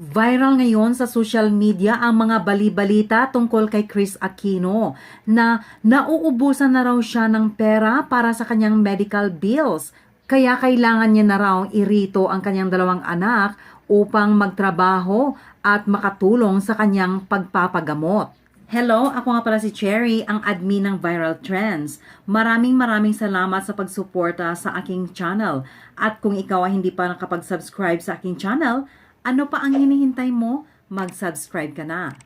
Viral ngayon sa social media ang mga bali-balita tungkol kay Chris Aquino na nauubusan na raw siya ng pera para sa kanyang medical bills. Kaya kailangan niya na raw irito ang kanyang dalawang anak upang magtrabaho at makatulong sa kanyang pagpapagamot. Hello, ako nga pala si Cherry, ang admin ng Viral Trends. Maraming maraming salamat sa pagsuporta sa aking channel. At kung ikaw ay hindi pa nakapag-subscribe sa aking channel, ano pa ang hinihintay mo? Mag-subscribe ka na.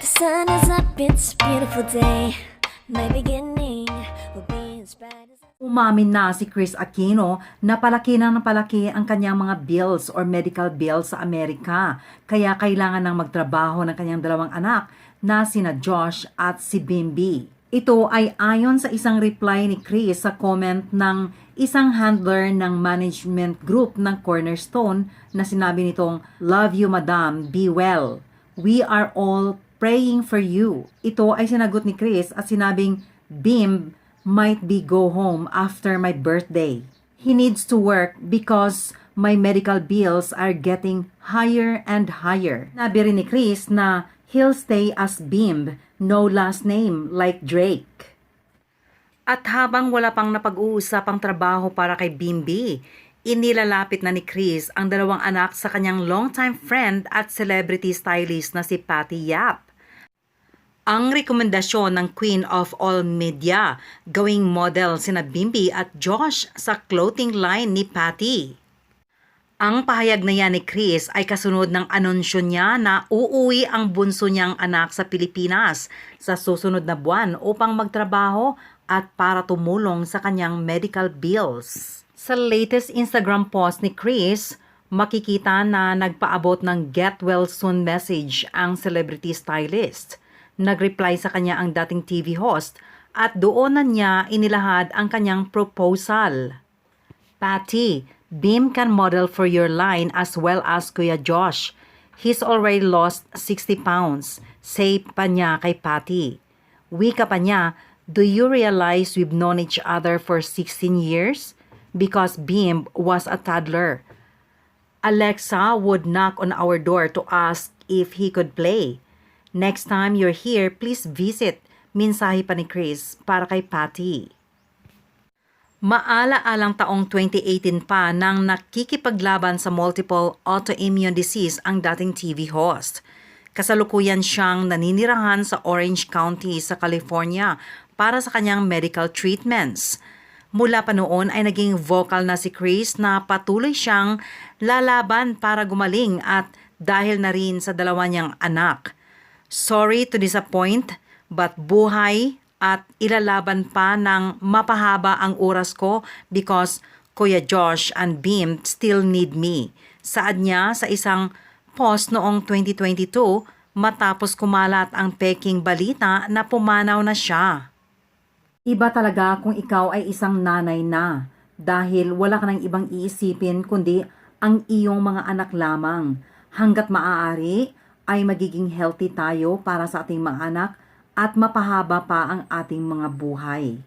The sun is up, it's a beautiful day. My beginning will be as bright as Umamin na si Chris Aquino na palaki na ng palaki ang kanyang mga bills or medical bills sa Amerika. Kaya kailangan ng magtrabaho ng kanyang dalawang anak na sina Josh at si Bimby. Ito ay ayon sa isang reply ni Chris sa comment ng isang handler ng management group ng Cornerstone na sinabi nitong, Love you madam, be well. We are all praying for you. Ito ay sinagot ni Chris at sinabing, Bim might be go home after my birthday. He needs to work because my medical bills are getting higher and higher. Nabi rin ni Chris na he'll stay as Bim, no last name like Drake. At habang wala pang napag-uusapang trabaho para kay Bimby, inilalapit na ni Chris ang dalawang anak sa kanyang longtime friend at celebrity stylist na si Patty Yap. Ang rekomendasyon ng Queen of All Media, gawing model sina Bimby at Josh sa clothing line ni Patty. Ang pahayag na yan ni Chris ay kasunod ng anunsyo niya na uuwi ang bunso niyang anak sa Pilipinas sa susunod na buwan upang magtrabaho at para tumulong sa kanyang medical bills. Sa latest Instagram post ni Chris, makikita na nagpaabot ng get well soon message ang celebrity stylist. Nagreply sa kanya ang dating TV host at doon na niya inilahad ang kanyang proposal. Patty, Bim can model for your line as well as Kuya Josh. He's already lost 60 pounds. Say pa niya kay Patty. Wika pa niya, do you realize we've known each other for 16 years? Because Bim was a toddler. Alexa would knock on our door to ask if he could play. Next time you're here, please visit. Minsahe pa ni Chris para kay Patty. Maala-alang taong 2018 pa nang nakikipaglaban sa multiple autoimmune disease ang dating TV host. Kasalukuyan siyang naninirahan sa Orange County sa California para sa kanyang medical treatments. Mula pa noon ay naging vocal na si Chris na patuloy siyang lalaban para gumaling at dahil na rin sa dalawa niyang anak. Sorry to disappoint, but buhay at ilalaban pa ng mapahaba ang oras ko because Kuya Josh and Beam still need me. Saad niya sa isang post noong 2022 matapos kumalat ang peking balita na pumanaw na siya. Iba talaga kung ikaw ay isang nanay na dahil wala ka ng ibang iisipin kundi ang iyong mga anak lamang. Hanggat maaari ay magiging healthy tayo para sa ating mga anak at mapahaba pa ang ating mga buhay.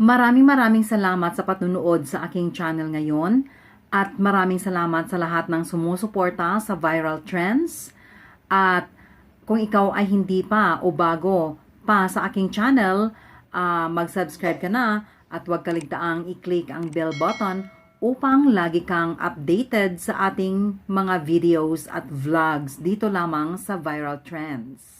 Maraming maraming salamat sa patunood sa aking channel ngayon at maraming salamat sa lahat ng sumusuporta sa Viral Trends. At kung ikaw ay hindi pa o bago pa sa aking channel, ah, mag-subscribe ka na at huwag kaligtaang i-click ang bell button upang lagi kang updated sa ating mga videos at vlogs dito lamang sa Viral Trends.